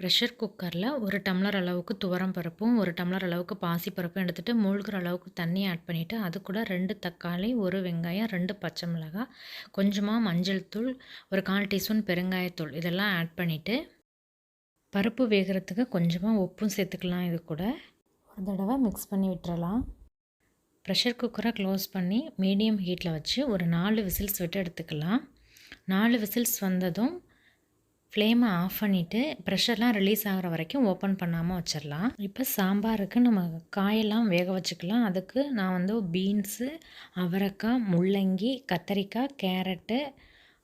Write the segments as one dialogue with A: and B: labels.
A: Pressure குக்கரில் ஒரு tumbler அளவுக்கு துவரம் பருப்பும் ஒரு டம்ளர் அளவுக்கு பாசி பருப்பும் எடுத்துகிட்டு மூழ்கிற அளவுக்கு தண்ணி ஆட் பண்ணிவிட்டு அது கூட ரெண்டு தக்காளி ஒரு வெங்காயம் ரெண்டு பச்சை மிளகாய் கொஞ்சமாக மஞ்சள் தூள் ஒரு கால் டீஸ்பூன் பெருங்காயத்தூள் இதெல்லாம் ஆட் பண்ணிவிட்டு பருப்பு வேகிறதுக்கு கொஞ்சமாக உப்பும் சேர்த்துக்கலாம் இது கூட. ஒரு தடவை மிக்ஸ் பண்ணி விட்டுறலாம். ப்ரெஷர் குக்கரை க்ளோஸ் பண்ணி மீடியம் ஹீட்டில் வச்சு ஒரு நாலு விசில்ஸ் விட்டு எடுத்துக்கலாம். நாலு விசில்ஸ் வந்ததும் ஃப்ளேமை ஆஃப் பண்ணிவிட்டு ப்ரெஷர்லாம் ரிலீஸ் ஆகிற வரைக்கும் ஓப்பன் பண்ணாமல் வச்சிடலாம் இப்போ சாம்பாருக்கு நம்ம காயெல்லாம் வேக வச்சுக்கலாம். அதுக்கு நான் வந்து பீன்ஸு அவரைக்காய் முள்ளங்கி கத்தரிக்காய் கேரட்டு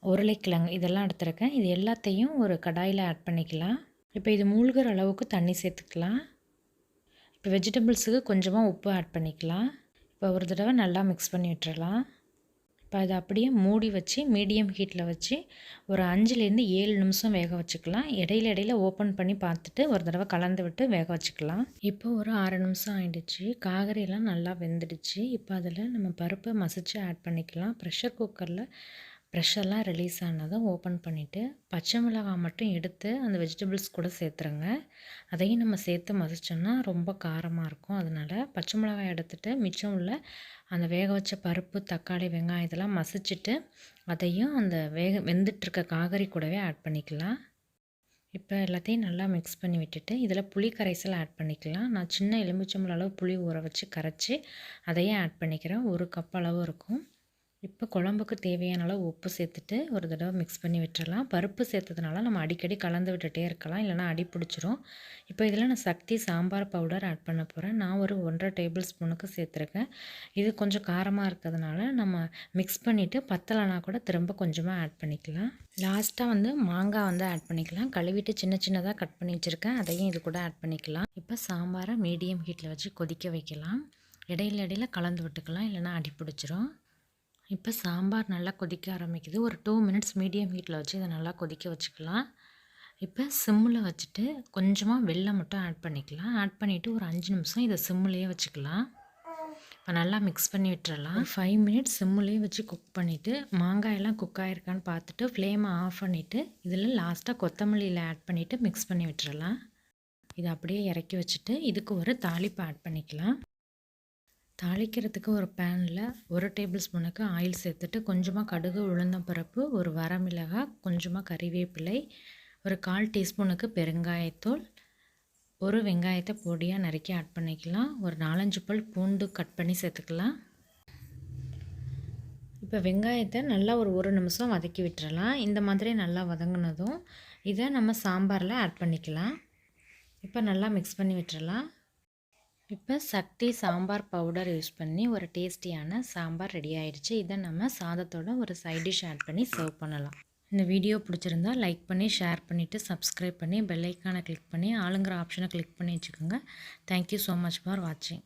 A: உருளைக்கிழங்கு இதெல்லாம் எடுத்துருக்கேன். இது எல்லாத்தையும் ஒரு கடாயில் ஆட் பண்ணிக்கலாம். இப்போ இது மூழ்கிற அளவுக்கு தண்ணி சேர்த்துக்கலாம். இப்போ வெஜிடபிள்ஸுக்கு கொஞ்சமாக உப்பு ஆட் பண்ணிக்கலாம். இப்போ ஒரு தடவை நல்லா மிக்ஸ் பண்ணி விட்டுறலாம். இப்போ அதை அப்படியே மூடி வச்சு மீடியம் ஹீட்டில் வச்சு ஒரு அஞ்சுலேருந்து ஏழு நிமிஷம் வேக வச்சுக்கலாம். இடையில இடையில ஓப்பன் பண்ணி பார்த்துட்டு ஒரு தடவை கலந்து விட்டு வேக வச்சுக்கலாம். இப்போ ஒரு ஆறு நிமிஷம் ஆகிடுச்சு காகரியெல்லாம் நல்லா வெந்துடுச்சு. இப்போ அதில் நம்ம பருப்பை மசிச்சு ஆட் பண்ணிக்கலாம். ப்ரெஷர் குக்கரில் ப்ரெஷர்லாம் ரிலீஸ் ஆனதும் ஓப்பன் பண்ணிவிட்டு பச்சை மிளகாய் மட்டும் எடுத்து அந்த வெஜிடபிள்ஸ் கூட சேர்த்துருங்க. அதையும் நம்ம சேர்த்து மசிச்சோம்னா ரொம்ப காரமாக இருக்கும். அதனால் பச்சை மிளகாய் எடுத்துகிட்டு மிச்சம் உள்ள அந்த வேக வச்ச பருப்பு தக்காளி வெங்காயம் இதெல்லாம் மசிச்சுட்டு அதையும் அந்த வேக வெந்துட்டுருக்க காகரி கூடவே ஆட் பண்ணிக்கலாம். இப்போ எல்லாத்தையும் நல்லா மிக்ஸ் பண்ணி விட்டுட்டு இதில் புளி கரைசல் ஆட் பண்ணிக்கலாம். நான் சின்ன எலுமிச்சம்பழம் அளவு புளி ஊற வச்சு கரைச்சி அதையும் ஆட் பண்ணிக்கிறேன். ஒரு கப் அளவு இருக்கும். இப்போ குழம்புக்கு தேவையான அளவு உப்பு சேர்த்துட்டு ஒரு தடவை மிக்ஸ் பண்ணி விட்டுறலாம். பருப்பு சேர்த்ததுனால நம்ம அடிக்கடி கலந்து விட்டுட்டே இருக்கலாம். இல்லைனா அடி பிடிச்சிரும். இப்போ இதில் நான் சக்தி சாம்பார் பவுடர் ஆட் பண்ண போகிறேன் நான் ஒரு ஒன்றரை டேபிள் ஸ்பூனுக்கு சேர்த்துருக்கேன். இது கொஞ்சம் காரமாக இருக்கிறதுனால நம்ம மிக்ஸ் பண்ணிவிட்டு பத்தலைனா கூட திரும்ப கொஞ்சமாக ஆட் பண்ணிக்கலாம். லாஸ்ட்டாக வந்து மாங்காய் வந்து ஆட் பண்ணிக்கலாம். கழுவிட்டு சின்ன சின்னதாக கட் பண்ணி வச்சுருக்கேன். அதையும் இது கூட ஆட் பண்ணிக்கலாம். இப்போ சாம்பாரை மீடியம் ஹீட்டில் வச்சு கொதிக்க வைக்கலாம். இடையில இடையில கலந்து விட்டுக்கலாம். இல்லைனா அடி பிடிச்சிரும். இப்போ சாம்பார் நல்லா கொதிக்க ஆரம்பிக்குது. ஒரு டூ மினிட்ஸ் மீடியம் ஹீட்டில் வச்சு இதை நல்லா கொதிக்க வச்சுக்கலாம். இப்போ சிம்மில் வச்சுட்டு கொஞ்சமாக வெள்ளை மட்டும் ஆட் பண்ணிக்கலாம். ஆட் பண்ணிவிட்டு ஒரு அஞ்சு நிமிஷம் இதை சிம்மிலேயே வச்சுக்கலாம். இப்போ நல்லா மிக்ஸ் பண்ணி விட்டுறலாம். ஃபைவ் மினிட்ஸ் சிம்முலேயே வச்சு குக் பண்ணிவிட்டு மாங்காயெல்லாம் குக் ஆகிருக்கான்னு பார்த்துட்டு ஃப்ளேமை ஆஃப் பண்ணிவிட்டு இதில் லாஸ்ட்டாக கொத்தமல்லியில் ஆட் பண்ணிவிட்டு மிக்ஸ் பண்ணி விட்டுறலாம். இதை அப்படியே இறக்கி வச்சுட்டு இதுக்கு ஒரு தாளிப்பு ஆட் பண்ணிக்கலாம். தாளிக்கிறதுக்கு ஒரு பேனில் ஒரு டேபிள் ஸ்பூனுக்கு ஆயில் சேர்த்துட்டு கொஞ்சமாக கடுகு உளுந்தம்பருப்பு ஒரு வரமிளகாய் கொஞ்சமாக கறிவேப்பிலை ஒரு கால் டீஸ்பூனுக்கு பெருங்காயத்தூள் ஒரு வெங்காயத்தை பொடியாக நறுக்கி ஆட் பண்ணிக்கலாம். ஒரு நாலஞ்சு பல் பூண்டு கட் பண்ணி சேர்த்துக்கலாம். இப்போ வெங்காயத்தை நல்லா ஒரு ஒரு நிமிஷம் வதக்கி விட்டுறலாம். இந்த மாதிரி நல்லா வதங்கினதும் இதை நம்ம சாம்பாரில் ஆட் பண்ணிக்கலாம். இப்போ நல்லா மிக்ஸ் பண்ணி விட்டுறலாம். இப்போ சக்தி சாம்பார் பவுடர் யூஸ் பண்ணி ஒரு டேஸ்டியான சாம்பார் ரெடி ஆயிடுச்சு. இதை நம்ம சாதத்தோட ஒரு சைட் டிஷ் ஆட் பண்ணி சர்வ் பண்ணலாம். இந்த வீடியோ பிடிச்சிருந்தா லைக் பண்ணி ஷேர் பண்ணிவிட்டு சப்ஸ்கிரைப் பண்ணி பெல்லைக்கானை கிளிக் பண்ணி ஆளுங்கிற ஆப்ஷனை கிளிக் பண்ணி வச்சுக்கோங்க. தேங்க்யூ ஸோ மச் ஃபார் வாட்சிங்